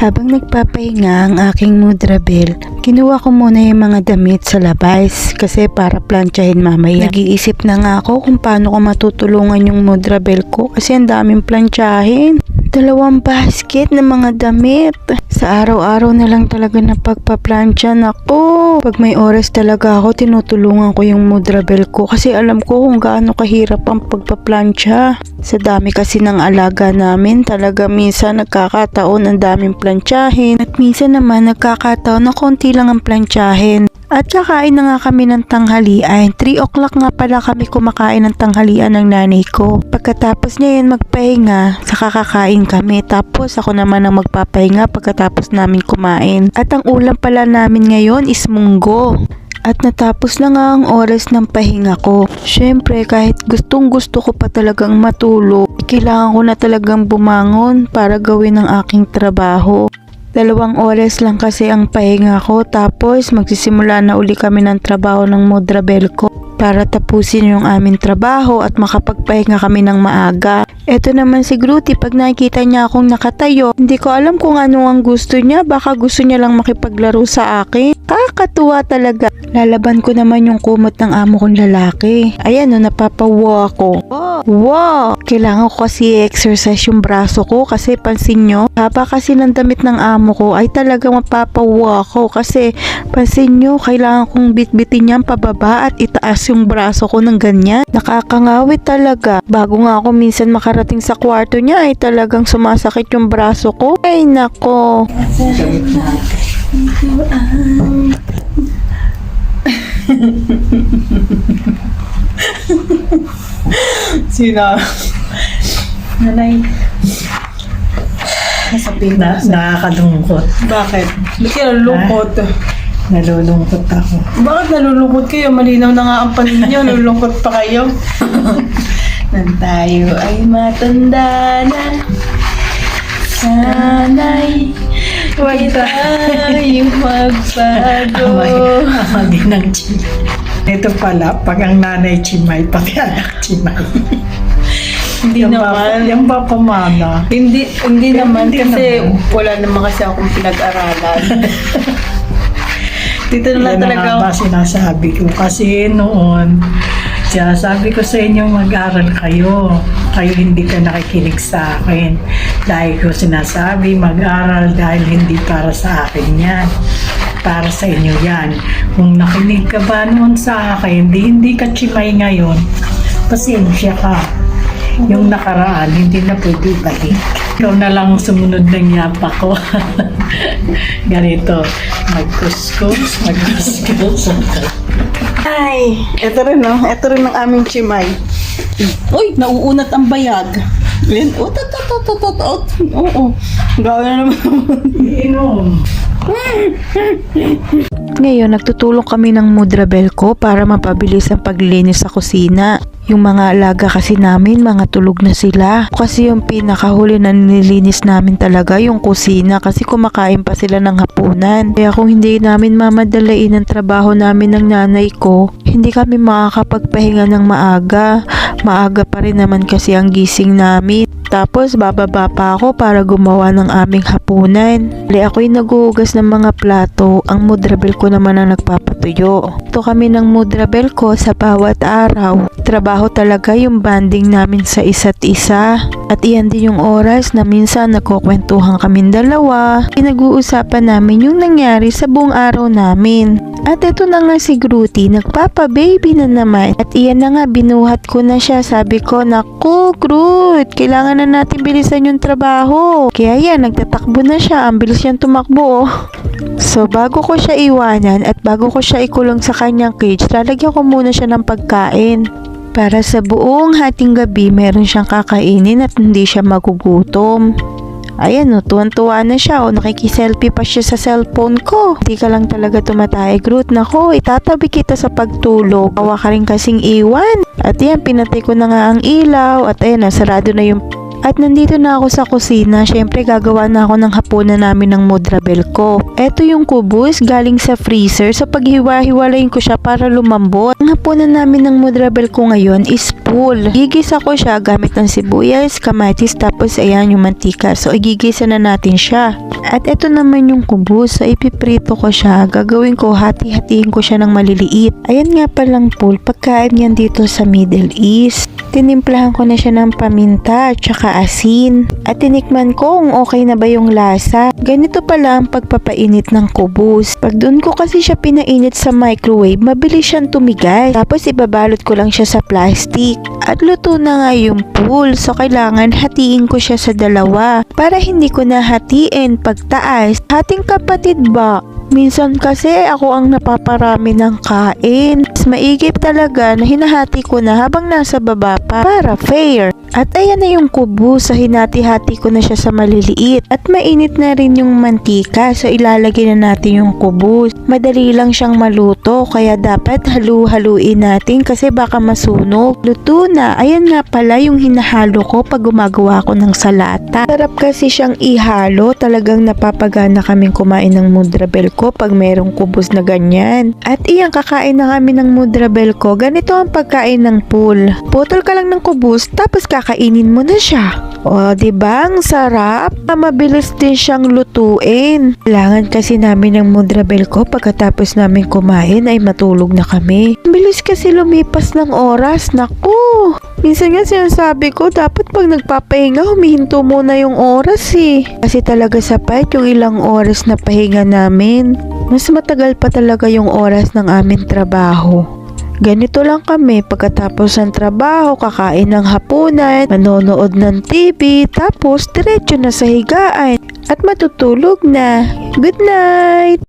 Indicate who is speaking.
Speaker 1: Habang nagpapahinga ang aking mudrabel, kinuha ko muna yung mga damit sa labas kasi para planchahin mamaya. Nag-iisip na nga ako kung paano ko matutulungan yung mudrabel ko kasi ang daming planchahin. Dalawang basket ng mga damit. Sa araw-araw na lang talaga na pagpaplansya ako. Pag may oras talaga ako, tinutulungan ko yung mudrabel ko kasi alam ko kung gaano kahirap ang pagpaplansya. Sa dami kasi ng alaga namin, talaga minsan nagkakataon ang daming plansyahin at minsan naman nagkakataon na konti lang ang plansyahin. At kakain na nga kami ng tanghalian. 3 o'clock nga pala kami kumakain ng tanghalian ng nanay ko. Pagkatapos niya yan magpahinga, saka kakain kami. Tapos ako naman ang magpapahinga pagkatapos namin kumain. At ang ulam pala namin ngayon is munggo. At natapos na nga ang oras ng pahinga ko. Syempre, kahit gustong gusto ko pa talagang matulog, kailangan ko na talagang bumangon para gawin ang aking trabaho. Dalawang oras lang kasi ang pahinga ko. Tapos magsisimula na uli kami ng trabaho ng Modrabel ko para tapusin yung aming trabaho at makapagpahinga kami ng maaga. Eto naman si Gruty, pag nakikita niya akong nakatayo, hindi ko alam kung ano ang gusto niya. Baka gusto niya lang makipaglaro sa akin. Kakatuwa talaga. Lalaban ko naman yung kumot ng amo kong lalaki. Ayan, no, napapawa ako. Wow! Kailangan ko kasi exercise yung braso ko kasi pansin nyo, haba kasi ng damit ng amo ko ay talaga mapapawa ako kasi pansin nyo, kailangan kong bitbitin yan pababa at itaas yung braso ko ng ganyan. Nakakangawit talaga. Bago nga ako minsan makarating sa kwarto niya ay talagang sumasakit yung braso ko. Ay nako.
Speaker 2: Sino?
Speaker 3: Nanay. Nasabihin
Speaker 2: Na, nakakalungkot.
Speaker 3: Bakit? Ba't ka nalulungkot?
Speaker 2: Nalulungkot ako.
Speaker 3: Bakit nalulungkot kayo? Malinaw na nga ang panin niyo. Nalulungkot pa kayo. Nang tayo ay matanda na. Sana'y huwag tayong magbago.
Speaker 2: Amay ng chimay. Ito pala, pag ang nanay chimay, pati anak chimay.
Speaker 3: Hindi
Speaker 2: Yan
Speaker 3: naman.
Speaker 2: ba, yan ba pamana?
Speaker 3: Hindi, hindi
Speaker 2: Pero
Speaker 3: naman
Speaker 2: hindi
Speaker 3: kasi
Speaker 2: naman.
Speaker 3: wala naman kasi akong pinag-aralan. Dito na lang
Speaker 2: Yan
Speaker 3: talaga
Speaker 2: ang nga ba sinasabi ko. Kasi noon, sinasabi ko sa inyo mag-aral kayo. Kayo hindi ka nakikinig sa akin. Dahil ko sinasabi mag-aral dahil hindi para sa akin yan. Para sa inyo yan. Kung nakinig ka ba noon sa akin, hindi, hindi ka chimay ngayon, pasensya ka. Yung nakaraan, hindi na pwede balik. Ikaw na lang sumunod ng yapa ko. Ganito, magkuskus, magkuskus.
Speaker 3: Ay, eto rin no. Eto rin ang aming chimay. Uy, nauunat ang bayag. Yan. Oh, tot, tot, tot, tot, tot, tot. Oo. Gawin na naman.
Speaker 2: Inom.
Speaker 1: Ngayon, nagtutulong kami ng mudrabel ko para mapabilis ang paglilinis sa kusina. Yung mga alaga kasi namin, mga tulog na sila. Kasi yung pinakahuli na nililinis namin talaga yung kusina kasi kumakain pa sila ng hapunan. Kaya kung hindi namin mamadalain ang trabaho namin ng nanay ko, hindi kami makakapagpahinga ng maaga. Maaga pa rin naman kasi ang gising namin. Tapos bababa pa ako para gumawa ng aming hapunan. Bali ako'y naguhugas ng mga plato, ang mudrabel ko naman ang nagpapatuyo. Ito kami ng mudrabel ko sa bawat araw. Trabaho talaga yung banding namin sa isa't isa. At iyan din yung oras na minsan nagkukwentuhan kami dalawa. Pinag-uusapan namin yung nangyari sa buong araw namin. At ito na nga si Gruty, nagpapa-baby na naman. At iyan na nga, binuhat ko na siya. Sabi ko, naku, Groot, kailangan na natin bilisan yung trabaho. Kaya yan, nagtatakbo na siya. Ang bilis niyang tumakbo. So, bago ko siya iwanan at bago ko siya ikulong sa kanyang cage, lalagyan ko muna siya ng pagkain. Para sa buong hating gabi, meron siyang kakainin at hindi siya magugutom. Ayan o, tuwan-tuwa na siya o nakikiselfie pa siya sa cellphone ko. Hindi ka lang talaga tumatay, Groot. Nako, itatabi kita sa pagtulog. Awa ka rin kasing iwan. At yan, pinatay ko na nga ang ilaw. At ayan, sarado na yung At nandito na ako sa kusina. Syempre gagawa na ako ng hapunan namin ng mudrabel ko. Ito yung kubus galing sa freezer. So paghiwa-hiwalayin ko siya para lumambot. Ang hapunan namin ng mudrabel ko ngayon is full. Gigisa ko siya gamit ng sibuyas, kamatis, tapos ayan yung mantika. So igigisa na natin siya. At ito naman yung kubus. So ipiprito ko siya. Gagawin ko, hati-hatiin ko siya ng maliliit. Ayan nga palang pool. Pagkain yan dito sa Middle East. Tinimplahan ko na siya ng paminta at saka asin. At tinikman ko kung okay na ba yung lasa. Ganito pala ang pagpapainit ng kubus. Pag doon ko kasi siya pinainit sa microwave, mabilis siyang tumigas. Tapos ibabalot ko lang siya sa plastic. At luto na nga yung pool. So kailangan hatiin ko siya sa dalawa. Para hindi ko na hatiin pagtaas. Hating kapatid ba? Minsan kasi ako ang napaparami ng kain. Mas maigip talaga na hinahati ko na habang nasa baba pa para fair. At ayan na yung kubo sa hinati-hati ko na siya sa maliliit. At mainit na rin yung mantika so ilalagay na natin yung kubo. Madali lang siyang maluto kaya dapat halu-haluin natin kasi baka masunog. Luto na. Ayan nga pala yung hinahalo ko pag gumagawa ko ng salata. Sarap kasi siyang ihalo. Talagang napapagana kaming kumain ng mudrabel ko pag merong kubos na ganyan. At iyang kakain na kami ng mudrabel ko. Ganito ang pagkain ng pool. Putol ka lang ng kubos tapos kakainin mo na siya. O, di ba? Ang sarap. Mabilis din siyang lutuin. Kailangan kasi namin ng mudrabel ko pagkatapos namin kumain ay matulog na kami. Bilis kasi lumipas ng oras. Naku! Minsan nga sinasabi ko, dapat pag nagpapahinga, humihinto muna yung oras eh. Kasi talaga sapat yung ilang oras na pahinga namin. Mas matagal pa talaga yung oras ng aming trabaho. Ganito lang kami pagkatapos ng trabaho, kakain ng hapunan, manonood ng TV, tapos diretso na sa higaan at matutulog na. Good night!